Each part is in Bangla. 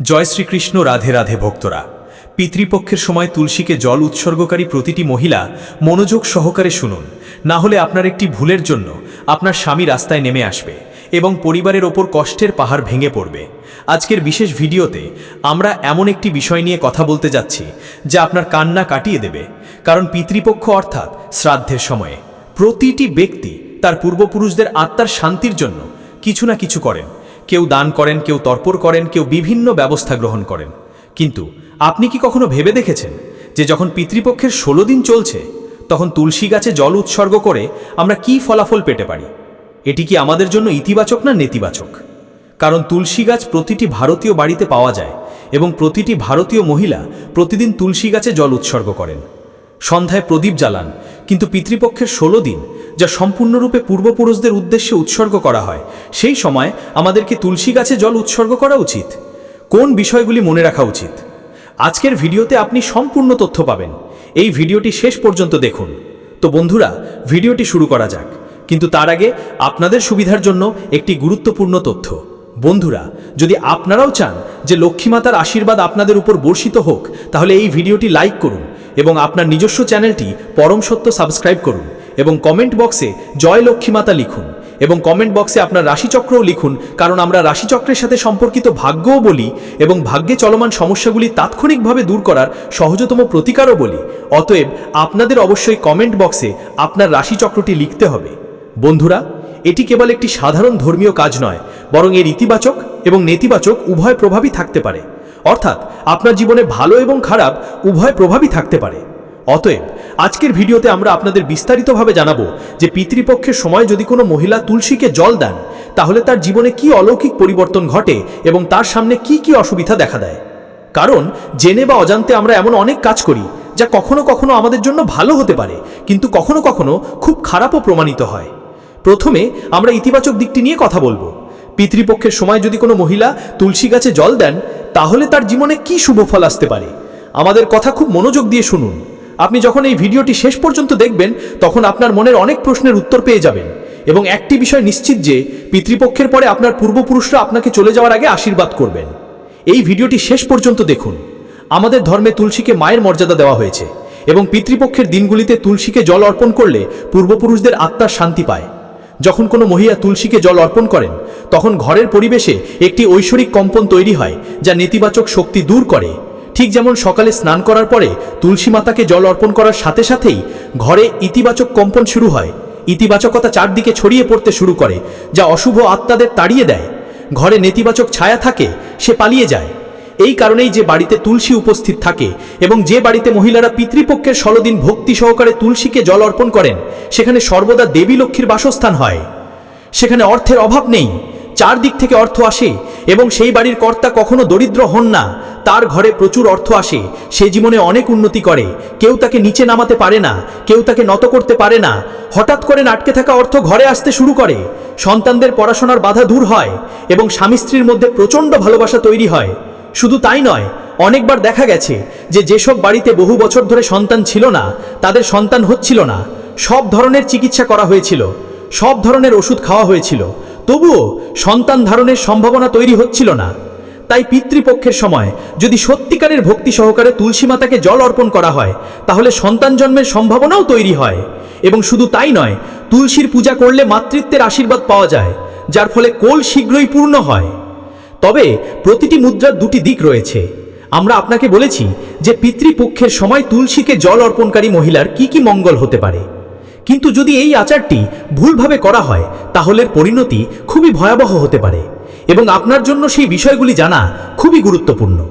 জয় শ্রীকৃষ্ণ, রাধে রাধে ভক্তরা। পিতৃপক্ষের সময় তুলসীকে জল উৎসর্গকারী প্রতিটি মহিলা মনোযোগ সহকারে শুনুন। না হলে আপনার একটি ভুলের জন্য আপনার স্বামী রাস্তায় নেমে আসবে এবং পরিবারের ওপর কষ্টের পাহাড় ভেঙে পড়বে। আজকের বিশেষ ভিডিওতে আমরা এমন একটি বিষয় নিয়ে কথা বলতে যাচ্ছি, যা আপনার কান্না কাটিয়ে দেবে। কারণ পিতৃপক্ষ অর্থাৎ শ্রাদ্ধের সময়ে প্রতিটি ব্যক্তি তার পূর্বপুরুষদের আত্মার শান্তির জন্য কিছু না কিছু করেন। কেউ দান করেন, কেউ তর্পর করেন, কেউ বিভিন্ন ব্যবস্থা গ্রহণ করেন। কিন্তু আপনি কি কখনো ভেবে দেখেছেন যে যখন পিতৃপক্ষের ষোলো দিন চলছে, তখন তুলসী গাছে জল উৎসর্গ করে আমরা কি ফলাফল পেতে পারি? এটি কি আমাদের জন্য ইতিবাচক না নেতিবাচক? কারণ তুলসী গাছ প্রতিটি ভারতীয় বাড়িতে পাওয়া যায় এবং প্রতিটি ভারতীয় মহিলা প্রতিদিন তুলসী গাছে জল উৎসর্গ করেন। সন্ধ্যায় প্রদীপ জ্বালান কিন্তু পিতৃপক্ষের ষোলো দিন, যা সম্পূর্ণরূপে পূর্বপুরুষদের উদ্দেশ্যে উৎসর্গ করা হয়, সেই সময় আমাদেরকে তুলসী গাছে জল উৎসর্গ করা উচিত। কোন বিষয়গুলি মনে রাখা উচিত? আজকের ভিডিওতে আপনি সম্পূর্ণ তথ্য পাবেন। এই ভিডিওটি শেষ পর্যন্ত দেখুন। তো বন্ধুরা, ভিডিওটি শুরু করা যাক। কিন্তু তার আগে আপনাদের সুবিধার জন্য একটি গুরুত্বপূর্ণ তথ্য। বন্ধুরা, যদি আপনারাও চান যে লক্ষ্মীমাতার আশীর্বাদ আপনাদের উপর বর্ষিত হোক, তাহলে এই ভিডিওটি লাইক করুন। এবং আপনার নিজস্ব চ্যানেলটি পরম সত্য সাবস্ক্রাইব করুন এবং কমেন্ট বক্সে জয় লক্ষ্মীমাতা লিখুন এবং কমেন্ট বক্সে আপনার রাশিচক্রও লিখুন, কারণ আমরা রাশিচক্রের সাথে সম্পর্কিত ভাগ্যও বলি এবং ভাগ্যে চলমান সমস্যাগুলি তাৎক্ষণিকভাবে দূর করার সহজতম প্রতিকারও বলি। অতএব আপনাদের অবশ্যই কমেন্ট বক্সে আপনার রাশিচক্রটি লিখতে হবে। বন্ধুরা, এটি কেবল একটি সাধারণ ধর্মীয় কাজ নয়, বরং এর ইতিবাচক এবং নেতিবাচক উভয় প্রভাবই থাকতে পারে। অর্থাৎ আপনার জীবনে ভালো এবং খারাপ উভয় প্রভাবই থাকতে পারে। অতএব, আজকের ভিডিওতে আমরা আপনাদের বিস্তারিতভাবে জানাব যে পিতৃপক্ষের সময় যদি কোনো মহিলা তুলসীকে জল দেন, তাহলে তার জীবনে কি অলৌকিক পরিবর্তন ঘটে এবং তার সামনে কি কি অসুবিধা দেখা দেয়। কারণ, জেনে বা অজান্তে আমরা এমন অনেক কাজ করি যা কখনো কখনো আমাদের জন্য ভালো হতে পারে, কিন্তু কখনো কখনো খুব খারাপও প্রমাণিত হয়। প্রথমে আমরা ইতিবাচক দিকটি নিয়ে কথা বলব। পিতৃপক্ষের সময় যদি কোনো মহিলা তুলসী গাছে জল দেন, তাহলে তার জীবনে কি শুভ ফল আসতে পারে? আমাদের কথা খুব মনোযোগ দিয়ে শুনুন। আপনি যখন এই ভিডিওটি শেষ পর্যন্ত দেখবেন, তখন আপনার মনের অনেক প্রশ্নের উত্তর পেয়ে যাবেন এবং একটি বিষয় নিশ্চিত যে, পিতৃপক্ষের পরে আপনার পূর্বপুরুষরা আপনাকে চলে যাওয়ার আগে আশীর্বাদ করবেন। এই ভিডিওটি শেষ পর্যন্ত দেখুন। আমাদের ধর্মে তুলসীকে মায়ের মর্যাদা দেওয়া হয়েছে এবং পিতৃপক্ষের দিনগুলিতে তুলসীকে জল অর্পণ করলে পূর্বপুরুষদের আত্মার শান্তি পায়। যখন কোনো মহিলা তুলসীকে জল অর্পণ করেন, তখন ঘরের পরিবেশে একটি ঐশ্বরিক কম্পন তৈরি হয়, যা নেতিবাচক শক্তি দূর করে। ঠিক যেমন সকালে স্নান করার পরে তুলসী মাতাকে জল অর্পণ করার সাথে সাথেই ঘরে ইতিবাচক কম্পন শুরু হয়। ইতিবাচকতা চারদিকে ছড়িয়ে পড়তে শুরু করে, যা অশুভ আত্মাদের তাড়িয়ে দেয়। ঘরে নেতিবাচক ছায়া থাকে, সে পালিয়ে যায়। এই কারণেই যে বাড়িতে তুলসী উপস্থিত থাকে এবং যে বাড়িতে মহিলারা পিতৃপক্ষের ষোলদিন ভক্তি সহকারে তুলসীকে জল অর্পণ করেন, সেখানে সর্বদা দেবী লক্ষ্মীর বাসস্থান হয়। সেখানে অর্থের অভাব নেই, চারদিক থেকে অর্থ আসে এবং সেই বাড়ির কর্তা কখনো দরিদ্র হন না, তার ঘরে প্রচুর অর্থ আসে, সে জীবনে অনেক উন্নতি করে, কেউ তাকে নিচে নামাতে পারে না, কেউ তাকে নত করতে পারে না, হঠাৎ করে আটকে থাকা অর্থ ঘরে আসতে শুরু করে, সন্তানদের পড়াশোনার বাধা দূর হয় এবং স্বামী স্ত্রীর মধ্যে প্রচণ্ড ভালোবাসা তৈরি হয়। শুধু তাই নয়, অনেকবার দেখা গেছে যে যেসব বাড়িতে বহু বছর ধরে সন্তান ছিল না, তাদের সন্তান হচ্ছিল না। সব ধরনের চিকিৎসা করা হয়েছিল, সব ধরনের ওষুধ খাওয়া হয়েছিল। তবুও সন্তান ধারণের সম্ভাবনা তৈরি হচ্ছিল না। তাই পিতৃপক্ষের সময় যদি সত্যিকারের ভক্তি সহকারে তুলসী মাতাকে জল অর্পণ করা হয়, তাহলে সন্তান জন্মের সম্ভাবনাও তৈরি হয়। এবং শুধু তাই নয়, তুলসীর পূজা করলে মাতৃত্বের আশীর্বাদ পাওয়া যায়, যার ফলে কোল শীঘ্রই পূর্ণ হয়। তবে প্রতিটি মুদ্রার দুটি দিক রয়েছে। আমরা আপনাকে বলেছি যে পিতৃপক্ষের সময় তুলসীকে জল অর্পণকারী মহিলার কি কি মঙ্গল হতে পারে। কিন্তু যদি এই আচারটি ভুলভাবে করা হয়, তাহলে পরিণতি খুবই ভয়াবহ হতে পারে এবং আপনার জন্য সেই বিষয়গুলি জানা খুবই গুরুত্বপূর্ণ।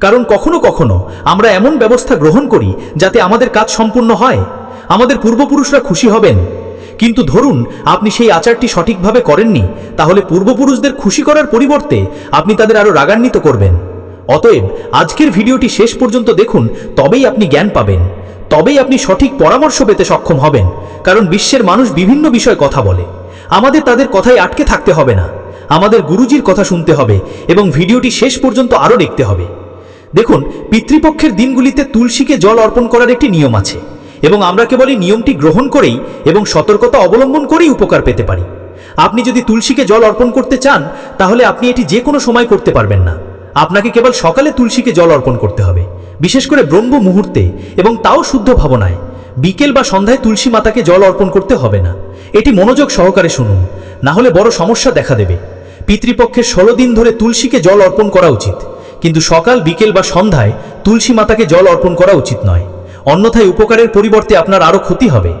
কারণ কখনো কখনো আমরা এমন ব্যবস্থা গ্রহণ করি যাতে আমাদের কাজ সম্পূর্ণ হয়। আমাদের পূর্বপুরুষরা খুশি হবেন। কিন্তু ধরুন, আপনি সেই আচারটি সঠিকভাবে করেননি, তাহলে পূর্বপুরুষদের খুশি করার পরিবর্তে আপনি তাদের আরও রাগান্বিত করবেন। অতএব, আজকের ভিডিওটি শেষ পর্যন্ত দেখুন, তবেই আপনি জ্ঞান পাবেন, তবেই আপনি সঠিক পরামর্শ পেতে সক্ষম হবেন, কারণ বিশ্বের মানুষ বিভিন্ন বিষয়ে কথা বলে। আমাদের তাদের কথায় আটকে থাকতে হবে না, আমাদের গুরুজির কথা শুনতে হবে, এবং ভিডিওটি শেষ পর্যন্ত আরও দেখতে হবে। দেখুন, পিতৃপক্ষের দিনগুলিতে তুলসীকে জল অর্পণ করার একটি নিয়ম আছে। এবং আমরা কেবল এই নিয়মটি গ্রহণ করেই এবং সতর্কতা অবলম্বন করেই উপকার পেতে পারি। আপনি যদি তুলসীকে জল অর্পণ করতে চান, তাহলে আপনি এটি যে কোনো সময় করতে পারবেন না। আপনাকে কেবল সকালে তুলসীকে জল অর্পণ করতে হবে, বিশেষ করে ব্রহ্ম মুহূর্তে এবং তাও শুদ্ধ ভাবনায়। বিকেল বা সন্ধ্যায় তুলসী মাতাকে জল অর্পণ করতে হবে না। এটি মনোযোগ সহকারে শুনুন, না হলে বড় সমস্যা দেখা দেবে। পিতৃপক্ষের ষোলো দিন ধরে তুলসীকে জল অর্পণ করা উচিত, কিন্তু সকাল, বিকেল বা সন্ধ্যায় তুলসী মাতাকে জল অর্পণ করা উচিত নয়। অন্যথায় উপকারের পরিবর্তে আপনার আরও ক্ষতি হবে।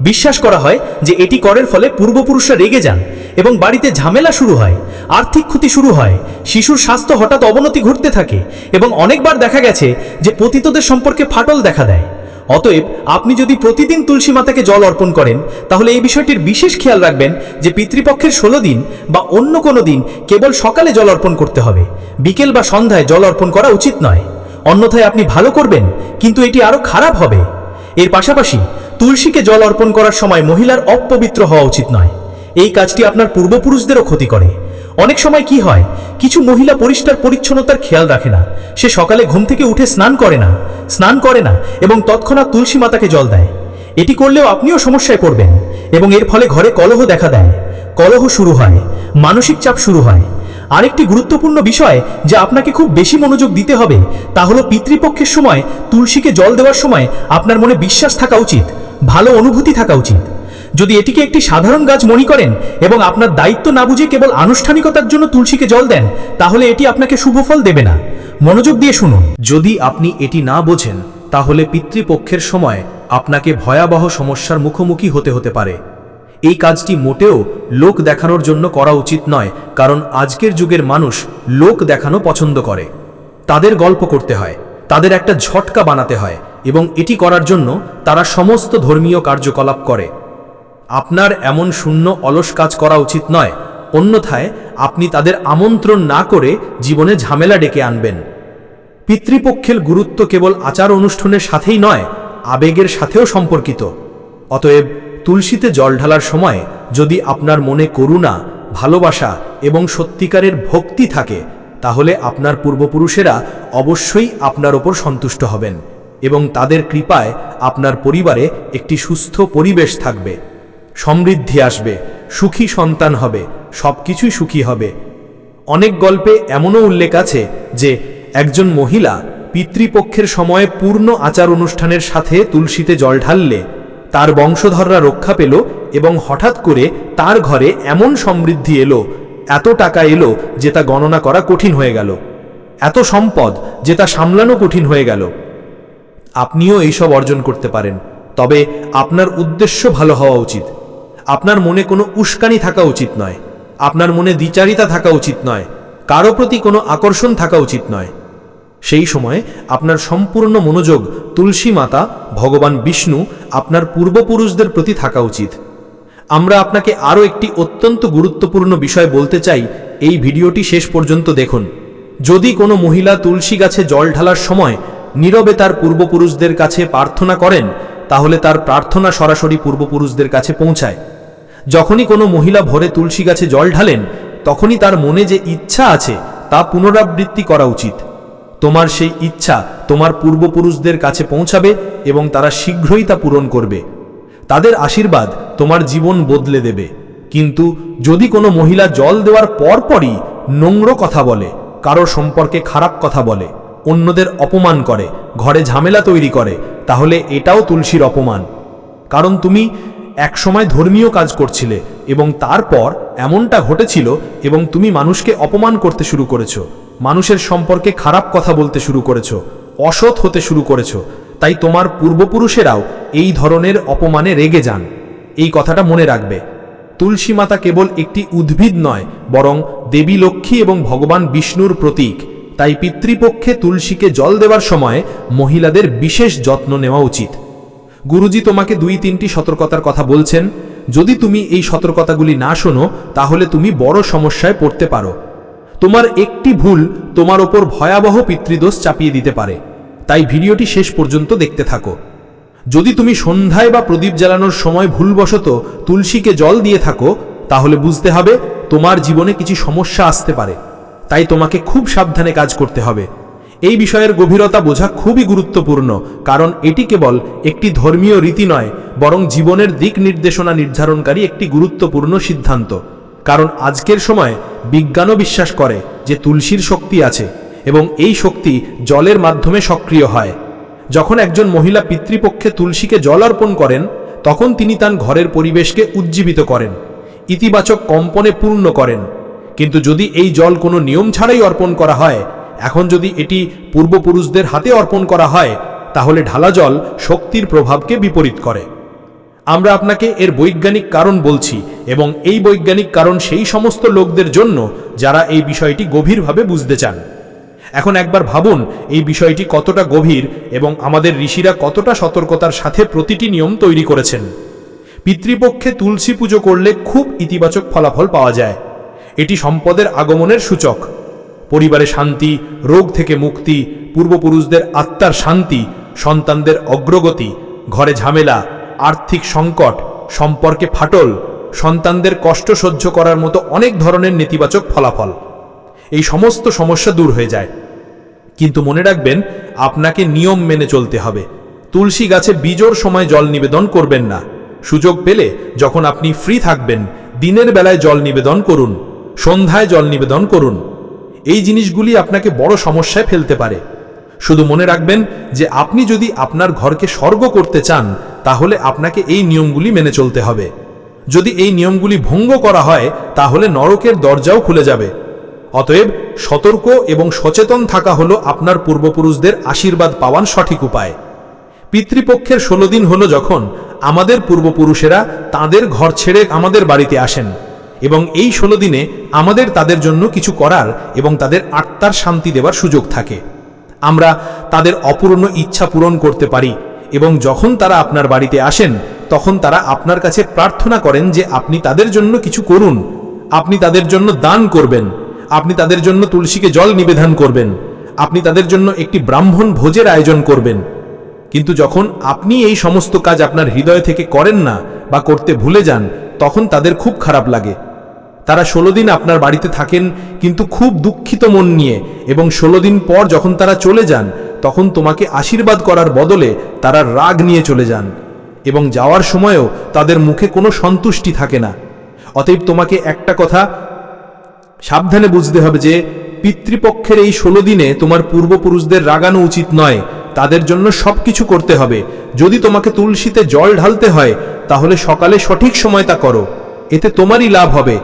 বিশ্বাস করা হয় যে এটি করের ফলে পূর্বপুরুষরা রেগে যান এবং বাড়িতে ঝামেলা শুরু হয়, আর্থিক ক্ষতি শুরু হয়, শিশুর স্বাস্থ্য হঠাৎ অবনতি ঘটতে থাকে এবং অনেকবার দেখা গেছে যে পতিতদের সম্পর্কে ফাটল দেখা দেয়। অতএব আপনি যদি প্রতিদিন তুলসী মাতাকে জল অর্পণ করেন, তাহলে এই বিষয়টির বিশেষ খেয়াল রাখবেন যে পিতৃপক্ষের ষোলো দিন বা অন্য কোনো দিন কেবল সকালে জল অর্পণ করতে হবে। বিকেল বা সন্ধ্যায় জল অর্পণ করা উচিত নয়। অন্যথায় আপনি ভালো করবেন, কিন্তু এটি আরও খারাপ হবে। এর পাশাপাশি, তুলসীকে জল অর্পণ করার সময় মহিলার অপবিত্র হওয়া উচিত নয়। এই কাজটি আপনার পূর্বপুরুষদেরও ক্ষতি করে। অনেক সময় কি হয়, কিছু মহিলা পরিষ্কার পরিচ্ছন্নতার খেয়াল রাখে না। সে সকালে ঘুম থেকে উঠে স্নান করে না, স্নান করে না এবং তৎক্ষণাৎ তুলসী মাতাকে জল দেয়। এটি করলেও আপনিও সমস্যায় পড়বেন এবং এর ফলে ঘরে কলহ দেখা দেয়। কলহ শুরু হয়, মানসিক চাপ শুরু হয়। আরেকটি গুরুত্বপূর্ণ বিষয় যে আপনাকে খুব বেশি মনোযোগ দিতে হবে, তা হলো পিতৃপক্ষের সময় তুলসীকে জল দেওয়ার সময় আপনার মনে বিশ্বাস থাকা উচিত, ভালো অনুভূতি থাকা উচিত। যদি এটিকে একটি সাধারণ গাছ মনে করেন এবং আপনার দায়িত্ব না বুঝে কেবল আনুষ্ঠানিকতার জন্য তুলসীকে জল দেন, তাহলে এটি আপনাকে শুভফল দেবে না। মনোযোগ দিয়ে শুনুন। যদি আপনি এটি না বোঝেন, তাহলে পিতৃপক্ষের সময় আপনাকে ভয়াবহ সমস্যার মুখোমুখি হতে হতে পারে। এই কাজটি মোটেও লোক দেখানোর জন্য করা উচিত নয়, কারণ আজকের যুগের মানুষ লোক দেখানো পছন্দ করে। তাদের গল্প করতে হয়, তাদের একটা ঝটকা বানাতে হয়, এবং এটি করার জন্য তারা সমস্ত ধর্মীয় কার্যকলাপ করে। আপনার এমন শূন্য অলস কাজ করা উচিত নয়, অন্যথায় আপনি তাদের আমন্ত্রণ না করে জীবনে ঝামেলা ডেকে আনবেন। পিতৃপক্ষের গুরুত্ব কেবল আচার অনুষ্ঠানের সাথেই নয়, আবেগের সাথেও সম্পর্কিত। অতএব তুলসীতে জল ঢালার সময় যদি আপনার মনে করুণা, ভালোবাসা এবং সত্যিকারের ভক্তি থাকে, তাহলে আপনার পূর্বপুরুষেরা অবশ্যই আপনার ওপর সন্তুষ্ট হবেন এবং তাদের কৃপায় আপনার পরিবারে একটি সুস্থ পরিবেশ থাকবে, সমৃদ্ধি আসবে, সুখী সন্তান হবে, সবকিছুই সুখী হবে। অনেক গল্পে এমনও উল্লেখ আছে যে, একজন মহিলা পিতৃপক্ষের সময়ে পূর্ণ আচার অনুষ্ঠানের সাথে তুলসীতে জল ঢাললে তার বংশধররা রক্ষা পেল এবং হঠাৎ করে তার ঘরে এমন সমৃদ্ধি এলো, এত টাকা এলো যে তা গণনা করা কঠিন হয়ে গেল, এত সম্পদ যে তা সামলানো কঠিন হয়ে গেল। আপনিও এইসব অর্জন করতে পারেন, তবে আপনার উদ্দেশ্য ভালো হওয়া উচিত। আপনার মনে কোনো উস্কানি থাকা উচিত নয়, আপনার মনে দ্বিচারিতা থাকা উচিত নয়, কারও প্রতি কোনো আকর্ষণ থাকা উচিত নয়। সেই সময় আপনার সম্পূর্ণ মনোযোগ তুলসী মাতা, ভগবান বিষ্ণু, আপনার পূর্বপুরুষদের প্রতি থাকা উচিত। আমরা আপনাকে আরও একটি অত্যন্ত গুরুত্বপূর্ণ বিষয় বলতে চাই, এই ভিডিওটি শেষ পর্যন্ত দেখুন। যদি কোনো মহিলা তুলসী গাছে জল ঢালার সময় নীরবে তার পূর্বপুরুষদের কাছে প্রার্থনা করেন, তাহলে তার প্রার্থনা সরাসরি পূর্বপুরুষদের কাছে পৌঁছায়। যখনই কোনো মহিলা ভরে তুলসী গাছে জল ঢালেন, তখনই তার মনে যে ইচ্ছা আছে তা পুনরাবৃত্তি করা উচিত। তোমার সেই ইচ্ছা তোমার পূর্বপুরুষদের কাছে পৌঁছাবে এবং তারা শীঘ্রই তা পূরণ করবে। তাদের আশীর্বাদ তোমার জীবন বদলে দেবে। কিন্তু যদি কোনো মহিলা জল দেওয়ার পরপরই নোংরো কথা বলে, কারও সম্পর্কে খারাপ কথা বলে, অন্যদের অপমান করে, ঘরে ঝামেলা তৈরি করে, তাহলে এটাও তুলসীর অপমান। কারণ তুমি একসময় ধর্মীয় কাজ করছিলে এবং তারপর এমনটা ঘটেছিল এবং তুমি মানুষকে অপমান করতে শুরু করেছ। মানুষের সম্পর্কে খারাপ কথা বলতে শুরু করেছ, অসৎ হতে শুরু করেছ, তাই তোমার পূর্বপুরুষেরাও এই ধরনের অপমানে রেগে যান। এই কথাটা মনে রাখবে। তুলসী মাতা কেবল একটি উদ্ভিদ নয়, বরং দেবী লক্ষ্মী এবং ভগবান বিষ্ণুর প্রতীক। তাই পিতৃপক্ষে তুলসীকে জল দেওয়ার সময় মহিলাদের বিশেষ যত্ন নেওয়া উচিত। গুরুজি তোমাকে দুই তিনটি সতর্কতার কথা বলছেন। যদি তুমি এই সতর্কতাগুলি না শোনো, তাহলে তুমি বড় সমস্যায় পড়তে পারো। তোমার একটি ভুল তোমার ওপর ভয়াবহ পিতৃদোষ চাপিয়ে দিতে পারে। তাই ভিডিওটি শেষ পর্যন্ত দেখতে থাকো। যদি তুমি সন্ধ্যায় বা প্রদীপ জ্বালানোর সময় ভুলবশত তুলসীকে জল দিয়ে থাকো, তাহলে বুঝতে হবে তোমার জীবনে কিছু সমস্যা আসতে পারে। তাই তোমাকে খুব সাবধানে কাজ করতে হবে। এই বিষয়ের গভীরতা বোঝা খুবই গুরুত্বপূর্ণ, কারণ এটি কেবল একটি ধর্মীয় রীতি নয়, বরং জীবনের দিক নির্দেশনা নির্ধারণকারী একটি গুরুত্বপূর্ণ সিদ্ধান্ত। কারণ আজকের সময় বিজ্ঞানও বিশ্বাস করে যে তুলসীর শক্তি আছে এবং এই শক্তি জলের মাধ্যমে সক্রিয় হয়। যখন একজন মহিলা পিতৃপক্ষে তুলসীকে জল অর্পণ করেন, তখন তিনি তার ঘরের পরিবেশকে উজ্জীবিত করেন, ইতিবাচক কম্পনে পূর্ণ করেন। কিন্তু যদি এই জল কোনো নিয়ম ছাড়াই অর্পণ করা হয়, এখন যদি এটি পূর্বপুরুষদের হাতে অর্পণ করা হয়, তাহলে ঢালা জল শক্তির প্রভাবকে বিপরীত করে। আমরা আপনাকে এর বৈজ্ঞানিক কারণ বলছি এবং এই বৈজ্ঞানিক কারণ সেই সমস্ত লোকদের জন্য যারা এই বিষয়টি গভীরভাবে বুঝতে চান। এখন একবার ভাবুন, এই বিষয়টি কতটা গভীর এবং আমাদের ঋষিরা কতটা সতর্কতার সাথে প্রতিটি নিয়ম তৈরি করেছেন। পিতৃপক্ষে তুলসী পুজো করলে খুব ইতিবাচক ফলাফল পাওয়া যায়। এটি সম্পদের আগমনের সূচক। পরিবারে শান্তি, রোগ থেকে মুক্তি, পূর্বপুরুষদের আত্মার শান্তি, সন্তানদের অগ্রগতি, ঘরে ঝামেলা আর্থিক সংকট, সম্পর্কে ফাটল, সন্তানদের কষ্ট সহ্য করার মতো অনেক ধরনের নেতিবাচক ফলাফল। এই সমস্ত সমস্যা দূর হয়ে যায়। কিন্তু মনে রাখবেন, আপনাকে নিয়ম মেনে চলতে হবে। তুলসী গাছে বীজোর সময় জল নিবেদন করবেন না। সুযোগ পেলে যখন আপনি ফ্রি থাকবেন, দিনের বেলায় জল নিবেদন করুন, সন্ধ্যায় জল নিবেদন করুন। এই জিনিসগুলি আপনাকে বড় সমস্যায় ফেলতে পারে। শুধু মনে রাখবেন যে আপনি যদি আপনার ঘরকে স্বর্গ করতে চান, তাহলে আপনাকে এই নিয়মগুলি মেনে চলতে হবে। যদি এই নিয়মগুলি ভঙ্গ করা হয়, তাহলে নরকের দরজাও খুলে যাবে। অতএব সতর্ক এবং সচেতন থাকা হলো আপনার পূর্বপুরুষদের আশীর্বাদ পাওয়ান সঠিক উপায়। পিতৃপক্ষের ষোলো দিন হলো যখন আমাদের পূর্বপুরুষেরা তাদের ঘর ছেড়ে আমাদের বাড়িতে আসেন এবং এই ষোলো দিনে আমাদের তাদের জন্য কিছু করার এবং তাদের আত্মার শান্তি দেওয়ার সুযোগ থাকে। আমরা তাদের অপূর্ণ ইচ্ছা পূরণ করতে পারি এবং যখন তারা আপনার বাড়িতে আসেন, তখন তারা আপনার কাছে প্রার্থনা করেন যে আপনি তাদের জন্য কিছু করুন। আপনি তাদের জন্য দান করবেন। আপনি তাদের জন্য তুলসীকে জল নিবেদন করবেন। আপনি তাদের জন্য একটি ব্রাহ্মণ ভোজের আয়োজন করবেন। কিন্তু যখন আপনি এই সমস্ত কাজ আপনার হৃদয় থেকে করেন না বা করতে ভুলে যান, তখন তাদের খুব খারাপ লাগে। তারা ষোলো দিন আপনার বাড়িতে থাকেন, কিন্তু খুব দুঃখিত মন নিয়ে, এবং ষোলো দিন পর যখন তারা চলে যান, তখন তোমাকে আশীর্বাদ করার বদলে তারা রাগ নিয়ে চলে যান, এবং যাওয়ার সময়ও তাদের মুখে কোনো সন্তুষ্টি থাকে না। অতএব তোমাকে একটা কথা সাবধানে বুঝতে হবে যে, পিতৃপক্ষের এই ষোলো দিনে তোমার পূর্বপুরুষদের রাগানো উচিত নয়, তাদের জন্য সব কিছু করতে হবে। যদি তোমাকে তুলসীতে জল ঢালতে হয়, তাহলে সকালে সঠিক সময় তা করো, এতে তোমারই লাভ হবে।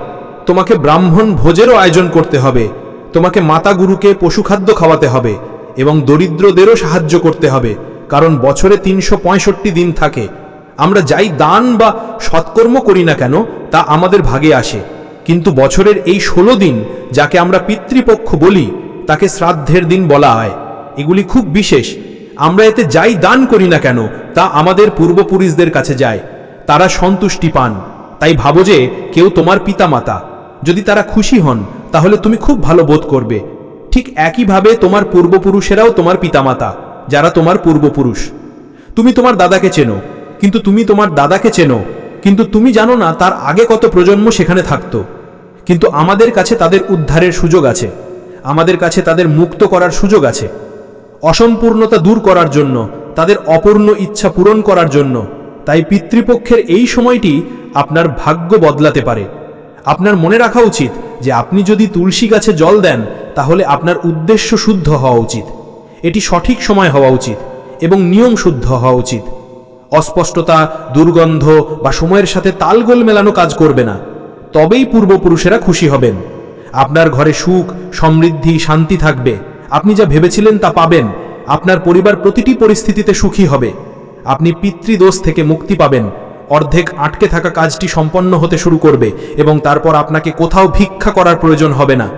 তোমাকে ব্রাহ্মণ ভোজেরও আয়োজন করতে হবে। তোমাকে মাতা গুরুকে পশুখাদ্য খাওয়াতে হবে এবং দরিদ্রদেরও সাহায্য করতে হবে, কারণ বছরে তিনশো পঁয়ষট্টি দিন থাকে। আমরা যাই দান বা সৎকর্ম করি না কেন, তা আমাদের ভাগে আসে। কিন্তু বছরের এই ষোলো দিন, যাকে আমরা পিতৃপক্ষ বলি, তাকে শ্রাদ্ধের দিন বলা হয়। এগুলি খুব বিশেষ। আমরা এতে যাই দান করি না কেন, তা আমাদের পূর্বপুরুষদের কাছে যায়। তারা সন্তুষ্টি পান। তাই ভাবো যে কেউ তোমার পিতামাতা। যদি তারা খুশি হন, তাহলে তুমি খুব ভালো বোধ করবে। ঠিক একইভাবে তোমার পূর্বপুরুষেরাও তোমার পিতামাতা, যারা তোমার পূর্বপুরুষ। তুমি তোমার দাদাকে চেনো, কিন্তু তুমি তোমার দাদাকে চেনো, কিন্তু তুমি জানো না তার আগে কত প্রজন্ম সেখানে থাকত। কিন্তু আমাদের কাছে তাদের উদ্ধারের সুযোগ আছে। আমাদের কাছে তাদের মুক্ত করার সুযোগ আছে। অসম্পূর্ণতা দূর করার জন্য, তাদের অপূর্ণ ইচ্ছা পূরণ করার জন্য। তাই পিতৃপক্ষের এই সময়টি আপনার ভাগ্য বদলাতে পারে। আপনার মনে রাখা উচিত যে আপনি যদি তুলসী গাছে জল দেন, তাহলে আপনার উদ্দেশ্য শুদ্ধ হওয়া উচিত। এটি সঠিক সময় হওয়া উচিত এবং নিয়ম শুদ্ধ হওয়া উচিত। অস্পষ্টতা, দুর্গন্ধ বা সময়ের সাথে তালগোল মেলানো কাজ করবে না। তবেই পূর্বপুরুষেরা খুশি হবেন। আপনার ঘরে সুখ, সমৃদ্ধি, শান্তি থাকবে। আপনি যা ভেবেছিলেন তা পাবেন। আপনার পরিবার প্রতিটি পরিস্থিতিতে সুখী হবে। আপনি পিতৃদোষ থেকে মুক্তি পাবেন। অর্ধেক আটকে থাকা কাজটি সম্পন্ন হতে শুরু করবে এবং তারপর আপনাকে কোথাও ভিক্ষা করার প্রয়োজন হবে না।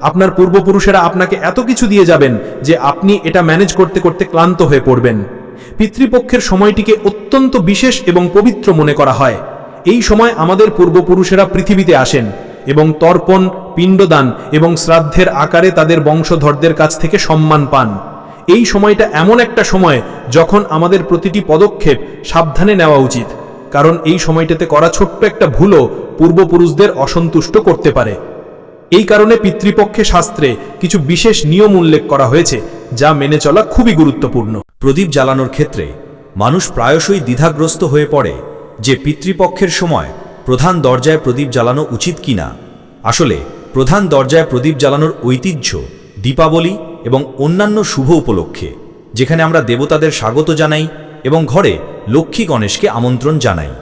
আপনার পূর্বপুরুষেরা আপনাকে এত কিছু দিয়ে যাবেন যে আপনি এটা ম্যানেজ করতে করতে ক্লান্ত হয়ে পড়বেন। পিতৃপক্ষের সময়টিকে অত্যন্ত বিশেষ এবং পবিত্র মনে করা হয়। এই সময় আমাদের পূর্বপুরুষেরা পৃথিবীতে আসেন এবং তর্পণ, পিণ্ডদান এবং শ্রাদ্ধের আকারে তাদের বংশধরদের কাছ থেকে সম্মান পান। এই সময়টা এমন একটা সময় যখন আমাদের প্রতিটি পদক্ষেপ সাবধানে নেওয়া উচিত। কারণ এই সময়টাতে করা ছোট্ট একটা ভুলও পূর্বপুরুষদের অসন্তুষ্ট করতে পারে। এই কারণে পিতৃপক্ষে শাস্ত্রে কিছু বিশেষ নিয়ম উল্লেখ করা হয়েছে, যা মেনে চলা খুবই গুরুত্বপূর্ণ। প্রদীপ জ্বালানোর ক্ষেত্রে মানুষ প্রায়শই দ্বিধাগ্রস্ত হয়ে পড়ে যে পিতৃপক্ষের সময় প্রধান দরজায় প্রদীপ জ্বালানো উচিত কিনা। আসলে প্রধান দরজায় প্রদীপ জ্বালানোর ঐতিহ্য দীপাবলি এবং অন্যান্য শুভ উপলক্ষে, যেখানে আমরা দেবতাদের স্বাগত জানাই এবং ঘরে লক্ষ্মী গণেশকে আমন্ত্রণ জানাই।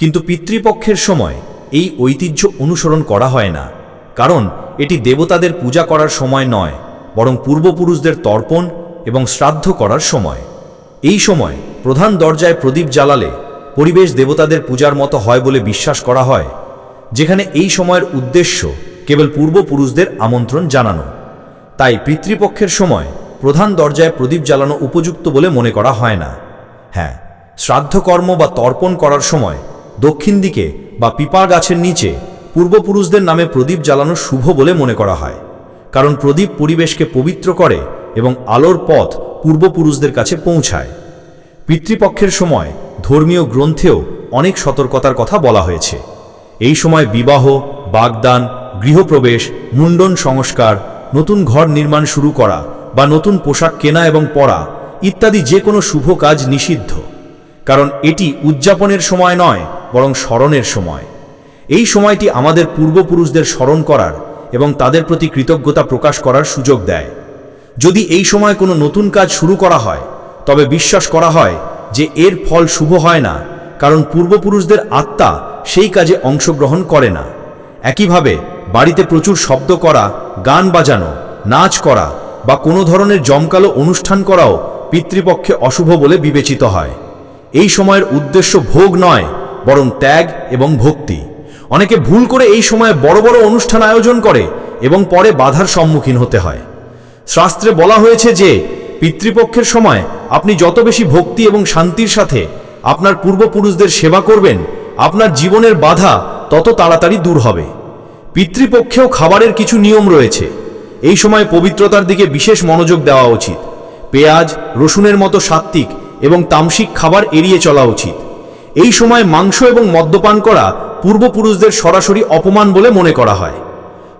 কিন্তু পিতৃপক্ষের সময় এই ঐতিহ্য অনুসরণ করা হয় না, কারণ এটি দেবতাদের পূজা করার সময় নয়, বরং পূর্বপুরুষদের তর্পণ এবং শ্রাদ্ধ করার সময়। এই সময় প্রধান দরজায় প্রদীপ জ্বালালে পরিবেশ দেবতাদের পূজার মতো হয় বলে বিশ্বাস করা হয়, যেখানে এই সময়ের উদ্দেশ্য কেবল পূর্বপুরুষদের আমন্ত্রণ জানানো। তাই পিতৃপক্ষের সময় প্রধান দরজায় প্রদীপ জ্বালানো উপযুক্ত বলে মনে করা হয় না। হ্যাঁ শ্রাদ্ধকর্ম বা তর্পণ করার সময় দক্ষিণ দিকে বা পিপা গাছের নিচে পূর্বপুরুষদের নামে প্রদীপ জ্বালানো শুভ বলে মনে করা হয়। কারণ প্রদীপ পরিবেশকে পবিত্র করে এবং আলোর পথ পূর্বপুরুষদের কাছে পৌঁছায়। পিতৃপক্ষের সময় ধর্মীয় গ্রন্থেও অনেক সতর্কতার কথা বলা হয়েছে। এই সময় বিবাহ, বাগদান, গৃহপ্রবেশ, মুন্ডন সংস্কার, নতুন ঘর নির্মাণ শুরু করা বা নতুন পোশাক কেনা এবং পরা ইত্যাদি যে কোনো শুভ কাজ নিষিদ্ধ। কারণ এটি উদযাপনের সময় নয়, বরং স্মরণের সময়। এই সময়টি আমাদের পূর্বপুরুষদের স্মরণ করার এবং তাদের প্রতি কৃতজ্ঞতা প্রকাশ করার সুযোগ দেয়। যদি এই সময় কোনো নতুন কাজ শুরু করা হয়, তবে বিশ্বাস করা হয় যে এর ফল শুভ হয় না, কারণ পূর্বপুরুষদের আত্মা সেই কাজে অংশগ্রহণ করে না। একইভাবে, বাড়িতে প্রচুর শব্দ করা, গান বাজানো, নাচ করা বা কোনো ধরনের জমকালো অনুষ্ঠান করাও পিতৃপক্ষে অশুভ বলে বিবেচিত হয়। এই সময়ের উদ্দেশ্য ভোগ নয়, বরং ত্যাগ এবং ভক্তি। অনেকে ভুল করে এই সময়ে বড় বড় অনুষ্ঠান আয়োজন করে এবং পরে বাধার সম্মুখীন হতে হয়। শাস্ত্রে বলা হয়েছে যে, পিতৃপক্ষের সময় আপনি যত বেশি ভক্তি এবং শান্তির সাথে আপনার পূর্বপুরুষদের সেবা করবেন, আপনার জীবনের বাধা তত তাড়াতাড়ি দূর হবে। পিতৃপক্ষেও খাবারের কিছু নিয়ম রয়েছে। এই সময় পবিত্রতার দিকে বিশেষ মনোযোগ দেওয়া উচিত। পেঁয়াজ, রসুনের মতো সাত্ত্বিক এবং তামসিক খাবার এড়িয়ে চলা উচিত। এই সময় মাংস এবং মদ্যপান করা পূর্বপুরুষদের সরাসরি অপমান বলে মনে করা হয়।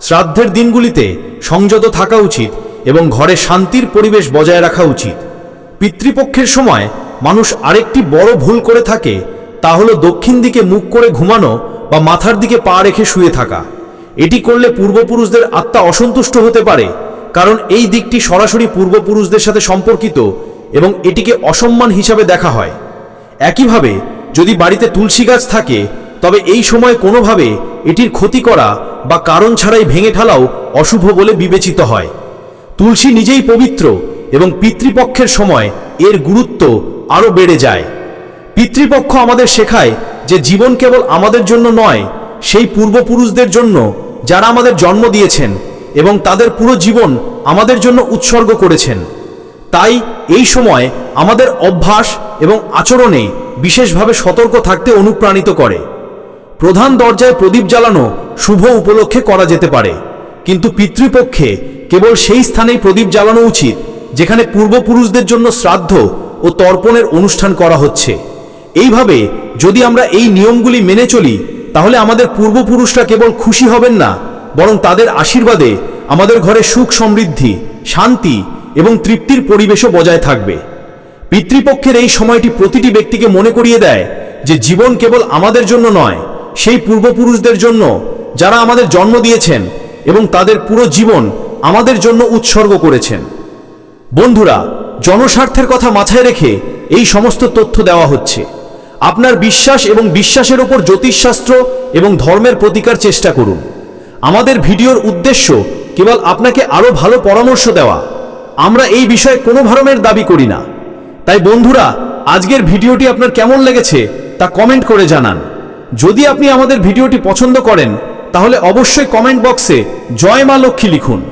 শ্রাদ্ধের দিনগুলিতে সংযত থাকা উচিত এবং ঘরে শান্তির পরিবেশ বজায় রাখা উচিত। পিতৃপক্ষের সময় মানুষ আরেকটি বড় ভুল করে থাকে, তা হলো দক্ষিণ দিকে মুখ করে ঘুমানো বা মাথার দিকে পা রেখে শুয়ে থাকা। এটি করলে পূর্বপুরুষদের আত্মা অসন্তুষ্ট হতে পারে, কারণ এই দিকটি সরাসরি পূর্বপুরুষদের সাথে সম্পর্কিত এবং এটিকে অসম্মান হিসাবে দেখা হয়। একইভাবে, যদি বাড়িতে তুলসী গাছ থাকে, তবে এই সময় কোনোভাবে এটির ক্ষতি করা বা কারণ ছাড়াই ভেঙে ফেলাও অশুভ বলে বিবেচিত হয়। তুলসী নিজেই পবিত্র এবং পিতৃপক্ষের সময় এর গুরুত্ব আরও বেড়ে যায়। পিতৃপক্ষ আমাদের শেখায় যে জীবন কেবল আমাদের জন্য নয়, সেই পূর্বপুরুষদের জন্য যারা আমাদের জন্ম দিয়েছেন এবং তাদের পুরো জীবন আমাদের জন্য উৎসর্গ করেছেন। তাই এই সময় আমাদের অভ্যাস এবং আচরণে বিশেষভাবে সতর্ক থাকতে অনুপ্রাণিত করে। প্রধান দরজায় প্রদীপ জ্বালানো শুভ উপলক্ষে করা যেতে পারে। কিন্তু পিতৃপক্ষে কেবল সেই স্থানেই প্রদীপ জ্বালানো উচিত, যেখানে পূর্বপুরুষদের জন্য শ্রাদ্ধ ও তর্পণের অনুষ্ঠান করা হচ্ছে। এইভাবে যদি আমরা এই নিয়মগুলি মেনে চলি, তাহলে আমাদের পূর্বপুরুষরা কেবল খুশি হবেন না, বরং তাদের আশীর্বাদে আমাদের ঘরে সুখ সমৃদ্ধি, শান্তি এবং তৃপ্তির পরিবেশও বজায় থাকবে। পিতৃপক্ষের এই সময়টি প্রতিটি ব্যক্তিকে মনে করিয়ে দেয় যে জীবন কেবল আমাদের জন্য নয়, সেই পূর্বপুরুষদের জন্য, যারা আমাদের জন্ম দিয়েছেন এবং তাদের পুরো জীবন আমাদের জন্য উৎসর্গ করেছেন। বন্ধুরা, জনস্বার্থের কথা মাথায় রেখে এই সমস্ত তথ্য দেওয়া হচ্ছে। আপনার বিশ্বাস এবং বিশ্বাসের ওপর জ্যোতিষশাস্ত্র এবং ধর্মের প্রতিকার চেষ্টা করুন। আমাদের ভিডিওর উদ্দেশ্য কেবল আপনাকে আরও ভালো পরামর্শ দেওয়া। আমরা এই বিষয়ে কোনো ধরনের দাবি করি না। তাই বন্ধুরা, আজকের ভিডিওটি আপনার কেমন লেগেছে তা কমেন্ট করে জানান। যদি আপনি আমাদের ভিডিওটি পছন্দ করেন, তাহলে অবশ্যই কমেন্ট বক্সে জয় মা লক্ষ্মী লিখুন।